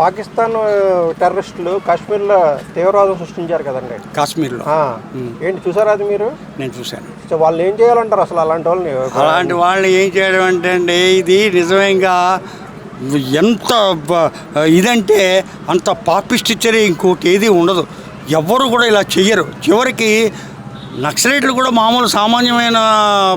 పాకిస్తాన్ టెర్రరిస్టులు కాశ్మీర్లో తీవ్రవాదం సృష్టించారు కదండి. కాశ్మీర్లో. ఏంటి చూసారా అది మీరు? నేను చూశాను. సో వాళ్ళు ఏం చేయాలంటారు అసలు అలాంటి వాళ్ళని? అలాంటి వాళ్ళని ఏం చేయడం అంటే అండి ఇది నిజంగా ఎంత ఇదంటే అంత పాపిస్ట్ చర్య ఇంకోటి ఏది ఉండదు. ఎవ్వరు కూడా ఇలా చెయ్యరు. చివరికి నక్సలైట్లు కూడా మామూలు సామాన్యమైన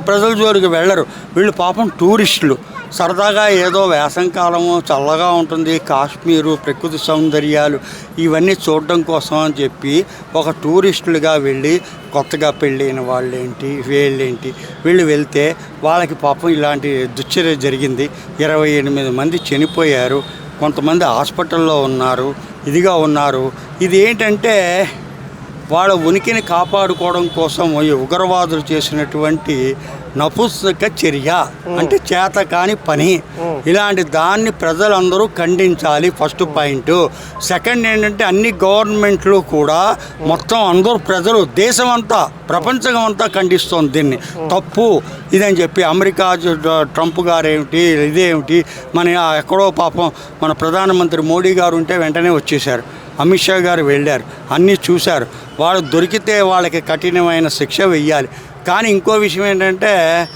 ప్రజల జోలికి వెళ్ళరు. వీళ్ళు పాపం టూరిస్టులు. సరదాగా ఏదో వేసంకాలము చల్లగా ఉంటుంది కాశ్మీరు ప్రకృతి సౌందర్యాలు ఇవన్నీ చూడడం కోసం అని చెప్పి ఒక టూరిస్టులుగా వెళ్ళి కొత్తగా పెళ్ళైన వాళ్ళేంటి వీళ్ళేంటి వీళ్ళు వెళ్తే వాళ్ళకి పాపం ఇలాంటి దుశ్చర్య జరిగింది. ఇరవై ఎనిమిది మంది చనిపోయారు కొంతమంది హాస్పిటల్లో ఉన్నారు ఇదిగా ఉన్నారు. ఇది ఏంటంటే వాళ్ళ ఉనికిని కాపాడుకోవడం కోసం ఈ ఉగ్రవాదులు చేసినటువంటి నపుంసక చర్య అంటే చేత కాని పని. ఇలాంటి దాన్ని ప్రజలందరూ ఖండించాలి ఫస్ట్ పాయింట్. సెకండ్ ఏంటంటే అన్ని గవర్నమెంట్లు కూడా మొత్తం అందరూ ప్రజలు దేశం అంతా ప్రపంచం అంతా ఖండిస్తోంది దీన్ని. తప్పు. ఇదని చెప్పి అమెరికా ట్రంప్ గారు ఏమిటి ఇదేమిటి మన ఎక్కడో పాపం మన ప్రధానమంత్రి మోడీ గారు ఉంటే వెంటనే వచ్చేసారు అమిత్ షా గారు వెళ్ళారు. అన్నీ చూశారు. వాళ్ళు దొరికితే వాళ్ళకి కఠినమైన శిక్ష వెయ్యాలి. కానీ ఇంకో విషయం ఏంటంటే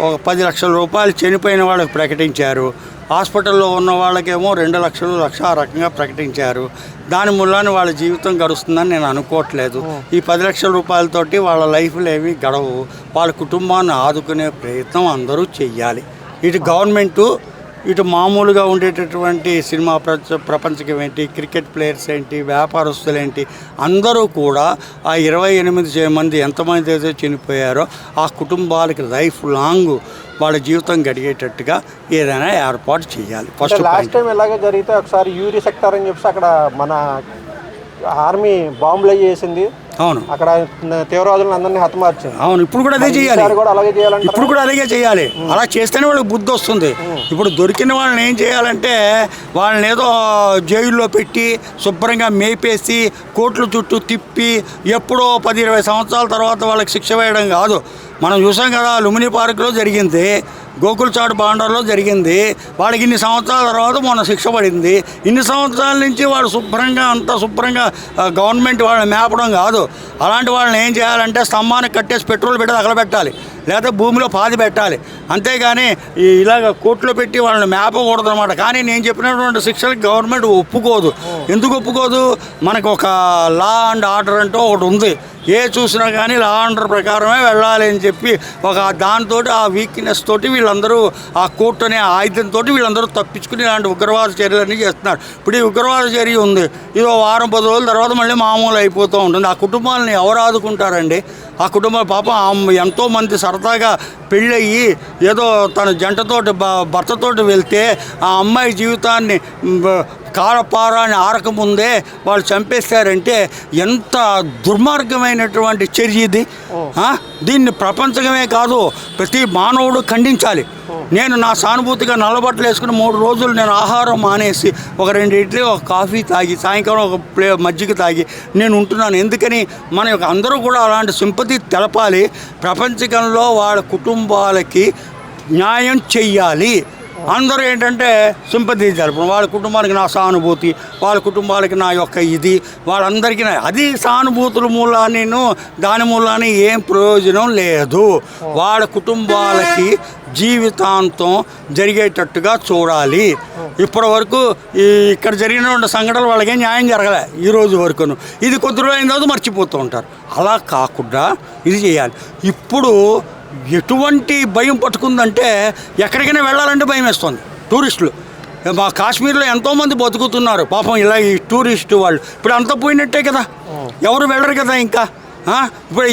ఒక పది లక్షల రూపాయలు చనిపోయిన వాళ్ళకి ప్రకటించారు. హాస్పిటల్లో ఉన్న వాళ్ళకేమో రెండు లక్షలు లక్ష ఆ రకంగా ప్రకటించారు. దాని మూలాన వాళ్ళ జీవితం గడుస్తుందని నేను అనుకోవట్లేదు. ఈ పది లక్షల రూపాయలతోటి వాళ్ళ లైఫ్లు ఏమీ గడవు. వాళ్ళ కుటుంబాన్ని ఆదుకునే ప్రయత్నం అందరూ చెయ్యాలి. ఇటు గవర్నమెంటు ఇటు మామూలుగా ఉండేటటువంటి సినిమా ప్రపంచ ప్రపంచకం ఏంటి క్రికెట్ ప్లేయర్స్ ఏంటి వ్యాపారస్తులు ఏంటి అందరూ కూడా ఆ ఇరవై ఎనిమిది మంది ఎంతమంది అయితే చనిపోయారో ఆ కుటుంబాలకి లైఫ్ లాంగ్ వాళ్ళ జీవితం గడిగేటట్టుగా ఏదైనా ఏర్పాటు చేయాలి. ఫస్ట్ లాస్ట్ టైం ఇలాగే జరిగితే ఒకసారి యూరి సెక్టర్ అని చెప్పి అక్కడ మన ఆర్మీ బాంబులు వేసింది. అవును. అక్కడ తీవ్రవాదులను అందరినీ హతమార్చింది అవును ఇప్పుడు కూడా అదే చేయాలి. కూడా అలాగే ఇప్పుడు కూడా అలాగే చేయాలి. అలా చేస్తేనే వాళ్ళకి బుద్ధి వస్తుంది. ఇప్పుడు దొరికిన వాళ్ళని ఏం చేయాలంటే వాళ్ళని ఏదో జైల్లో పెట్టి శుభ్రంగా మేపేసి కోట్ల చుట్టూ తిప్పి ఎప్పుడో పది ఇరవై సంవత్సరాల తర్వాత వాళ్ళకి శిక్ష వేయడం కాదు. మనం చూసాం కదా లుమిని పార్క్లో జరిగింది. గోకుల్చాడు బాండర్లో జరిగింది. వాళ్ళకి ఇన్ని సంవత్సరాల తర్వాత మొన్న శిక్ష పడింది. ఇన్ని సంవత్సరాల నుంచి వాడు శుభ్రంగా అంత శుభ్రంగా గవర్నమెంట్ వాళ్ళని మేపడం కాదు. అలాంటి వాళ్ళని ఏం చేయాలంటే స్తంభానికి కట్టేసి పెట్రోల్ పెట్టి తగలబెట్టాలి. లేకపోతే భూమిలో పాది పెట్టాలి. అంతేగాని ఇలాగ కోర్టులో పెట్టి వాళ్ళని మేపకూడదు అనమాట కానీ నేను చెప్పినటువంటి శిక్షలకు గవర్నమెంట్ ఒప్పుకోదు. ఎందుకు ఒప్పుకోదు? మనకు ఒక లా అండ్ ఆర్డర్ అంటూ ఒకటి ఉంది. ఏ చూసినా కానీ లా ఆర్డర్ ప్రకారమే వెళ్ళాలి అని చెప్పి ఒక దాంతో ఆ వీక్నెస్ తోటి వీళ్ళందరూ ఆ కోర్టు అనే ఆయుధంతో వీళ్ళందరూ తప్పించుకుని ఇలాంటి ఉగ్రవాద చర్యలన్నీ చేస్తున్నారు. ఇప్పుడు ఈ ఉగ్రవాద చర్య ఉంది. ఇది వారం పది రోజుల తర్వాత మళ్ళీ మామూలు అయిపోతూ ఉంటుంది. ఆ కుటుంబాలని ఎవరు ఆదుకుంటారండి? ఆ కుటుంబ పాపం ఎంతోమంది సరదాగా పెళ్ళయ్యి ఏదో తన జంటతోటి భర్తతోటి వెళ్తే ఆ అమ్మాయి జీవితాన్ని కారపారాన్ని ఆరకముందే వాళ్ళు చంపేశారంటే ఎంత దుర్మార్గమైనటువంటి చర్య ఇది? దీన్ని ప్రపంచమే కాదు ప్రతి మానవుడు ఖండించాలి. నేను నా సానుభూతిగా నల్లబట్టలు వేసుకుని మూడు రోజులు నేను ఆహారం మానేసి ఒక రెండు ఇడ్లీ ఒక కాఫీ తాగి సాయంకాలం ఒక ప్లే మజ్జిగ తాగి నేను ఉంటున్నాను. ఎందుకని? మన యొక్క అందరూ కూడా అలాంటి సింపతి తెలపాలి. ప్రపంచకంలో వాళ్ళ కుటుంబాలకి న్యాయం చెయ్యాలి. అందరూ ఏంటంటే సింపతి తెలపడం వాళ్ళ కుటుంబానికి నా సానుభూతి వాళ్ళ కుటుంబాలకి నా యొక్క ఇది వాళ్ళందరికీ అది సానుభూతుల మూలా నేను దాని మూలాన్ని ఏం ప్రయోజనం లేదు. వాళ్ళ కుటుంబాలకి జీవితాంతం జరిగేటట్టుగా చూడాలి. ఇప్పటి వరకు ఈ ఇక్కడ జరిగిన సంఘటనలు వాళ్ళకి న్యాయం జరగలే ఈ రోజు వరకును. ఇది కొద్ది రోజులు అయిన తర్వాత మర్చిపోతూ ఉంటారు. అలా కాకుండా ఇది చేయాలి. ఇప్పుడు ఎటువంటి భయం పట్టుకుందంటే ఎక్కడికైనా వెళ్ళాలంటే భయం వేస్తుంది టూరిస్టులు. మా కాశ్మీర్లో ఎంతోమంది బతుకుతున్నారు. పాపం ఇలా ఈ టూరిస్టు వాళ్ళు. ఇప్పుడు అంతా పోయినట్టే కదా. ఎవరు వెళ్ళరు కదా ఇంకా? ఇప్పుడు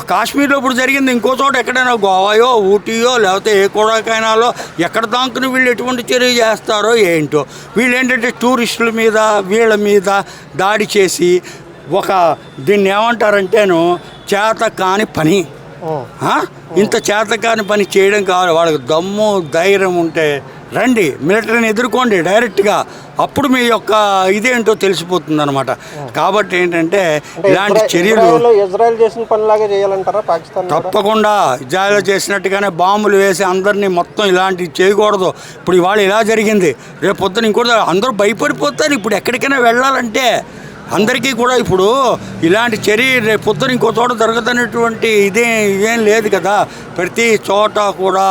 కాశ్మీర్లో ఇప్పుడు జరిగింది ఇంకో చోట ఎక్కడైనా గోవాయో ఊటీయో లేకపోతే ఏ కొడకైనాలో ఎక్కడ దాంకుని వీళ్ళు ఎటువంటి చర్య చేస్తారో ఏంటో. వీళ్ళు ఏంటంటే టూరిస్టుల మీద వీళ్ళ మీద దాడి చేసి ఒక దీన్ని ఏమంటారంటేను చేత కాని పని? ఇంత చేతకాని పని చేయడం కావాలి. వాళ్ళకి దమ్ము ధైర్యం ఉంటే రండి. మిలిటరీని ఎదుర్కోండి డైరెక్ట్గా. అప్పుడు మీ యొక్క ఇదేంటో తెలిసిపోతుంది అనమాట కాబట్టి ఏంటంటే ఇలాంటి చర్యలు ఇజ్రాయెల్ చేసిన పనిలాగే చేయాలంటారా పాకిస్తాన్ కూడా? తప్పకుండా. ఇజ్రాయెల్ చేసినట్టుగానే బాంబులు వేసి అందరినీ మొత్తం ఇలాంటివి చేయకూడదు. ఇప్పుడు ఇవాళ ఇలా జరిగింది. రేపు పొద్దున ఇంకోటి అందరూ భయపడిపోతారు. ఇప్పుడు ఎక్కడికైనా వెళ్ళాలంటే అందరికీ కూడా ఇప్పుడు ఇలాంటి చర్య పొద్దున ఇంకో చోట జరుగుతున్నటువంటి ఇదే ఇదేం లేదు కదా. ప్రతి చోట కూడా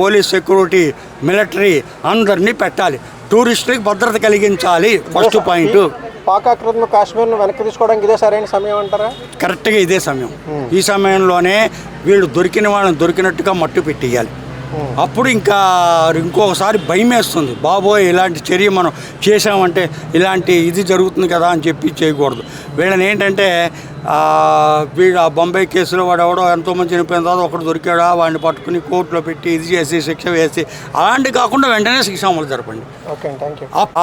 పోలీస్ సెక్యూరిటీ మిలిటరీ అందరినీ పెట్టాలి. టూరిస్టులకు భద్రత కలిగించాలి. First point. పాక్ ఆక్రమణ కాశ్మీర్ను వెనక్కి తీసుకోవడానికి ఇదే సరైన సమయం అంటారా? కరెక్ట్గా ఇదే సమయం. ఈ సమయంలోనే వీళ్ళు దొరికిన వాళ్ళని దొరికినట్టుగా మట్టు పెట్టేయాలి అప్పుడు ఇంకా ఇంకొకసారి భయం వేస్తుంది బాబోయ్ ఇలాంటి చర్య మనం చేసామంటే ఇలాంటి ఇది జరుగుతుంది కదా అని చెప్పి చేయకూడదు. వీళ్ళని ఏంటంటే వీడు ఆ బొంబాయి కేసులో వాడు ఎవడో ఎంతోమంది చనిపోయిన తర్వాత ఒకడు దొరికాడా వాడిని పట్టుకుని కోర్టులో పెట్టి ఇది చేసి శిక్ష వేసి అలాంటి కాకుండా వెంటనే శిక్ష అమలు జరపండి.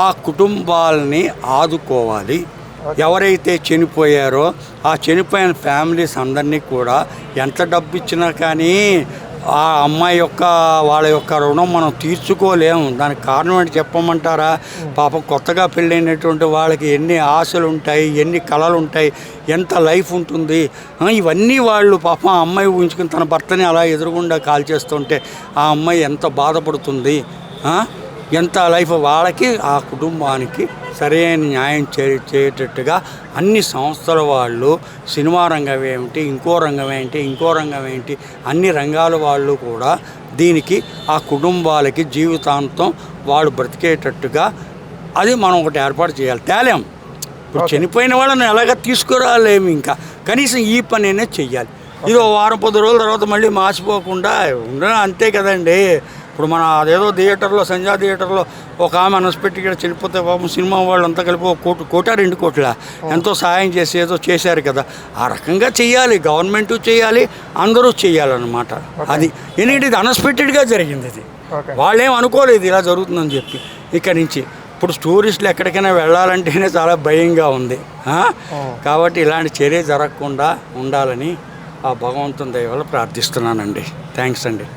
ఆ కుటుంబాలని ఆదుకోవాలి. ఎవరైతే చనిపోయారో ఆ చనిపోయిన ఫ్యామిలీస్ అందరినీ కూడా ఎంత డబ్బు ఇచ్చినా కానీ ఆ అమ్మాయి యొక్క వాళ్ళ యొక్క రుణం మనం తీర్చుకోలేము. దానికి కారణం ఏంటి చెప్పమంటారా? పాపం కొత్తగా పెళ్ళైనటువంటి వాళ్ళకి ఎన్ని ఆశలు ఉంటాయి ఎన్ని కళలు ఉంటాయి ఎంత లైఫ్ ఉంటుంది. ఇవన్నీ వాళ్ళు పాపం ఆ అమ్మాయి ఊహించుకుని తన భర్తని అలా ఎదురుగుండా కాల్ చేస్తుంటే ఆ అమ్మాయి ఎంత బాధపడుతుంది? ఎంత లైఫ్ వాళ్ళకి ఆ కుటుంబానికి సరైన న్యాయం చే చేయటట్టుగా అన్ని సంస్థల వాళ్ళు సినిమా రంగం ఏమిటి ఇంకో రంగం ఏంటి ఇంకో రంగం ఏంటి అన్ని రంగాల వాళ్ళు కూడా దీనికి ఆ కుటుంబాలకి జీవితాంతం వాళ్ళు బ్రతికేటట్టుగా అది మనం ఒకటి ఏర్పాటు చేయాలి. తేలేం. ఇప్పుడు చనిపోయిన వాళ్ళని ఎలాగ తీసుకురాలేము ఇంకా. కనీసం ఈ పని అనేది చెయ్యాలి. ఇది ఓ వారం పది రోజుల తర్వాత మళ్ళీ మార్చిపోకుండా ఉండడం అంతే కదండి. ఇప్పుడు మన అదేదో థియేటర్లో సంజా థియేటర్లో ఒక ఆమె అనస్పెట్టి ఇక్కడ చనిపోతే పాపం సినిమా వాళ్ళు అంతా కలిపి ఒక కోటి కోట రెండు కోట్ల ఎంతో సహాయం చేసి ఏదో చేశారు కదా. ఆ రకంగా చెయ్యాలి గవర్నమెంట్ చేయాలి అందరూ చేయాలన్నమాట అది ఎందుకంటే ఇది అన్ఎక్స్పెక్టెడ్గా జరిగింది ఇది. వాళ్ళేం అనుకోలేదు ఇలా జరుగుతుందని చెప్పి ఇక్కడి నుంచి. ఇప్పుడు టూరిస్టులు ఎక్కడికైనా వెళ్ళాలంటేనే చాలా భయంగా ఉంది? కాబట్టి ఇలాంటి చర్య జరగకుండా ఉండాలని ఆ భగవంతుని దయ వల్ల ప్రార్థిస్తున్నానండి. థ్యాంక్స్ అండి.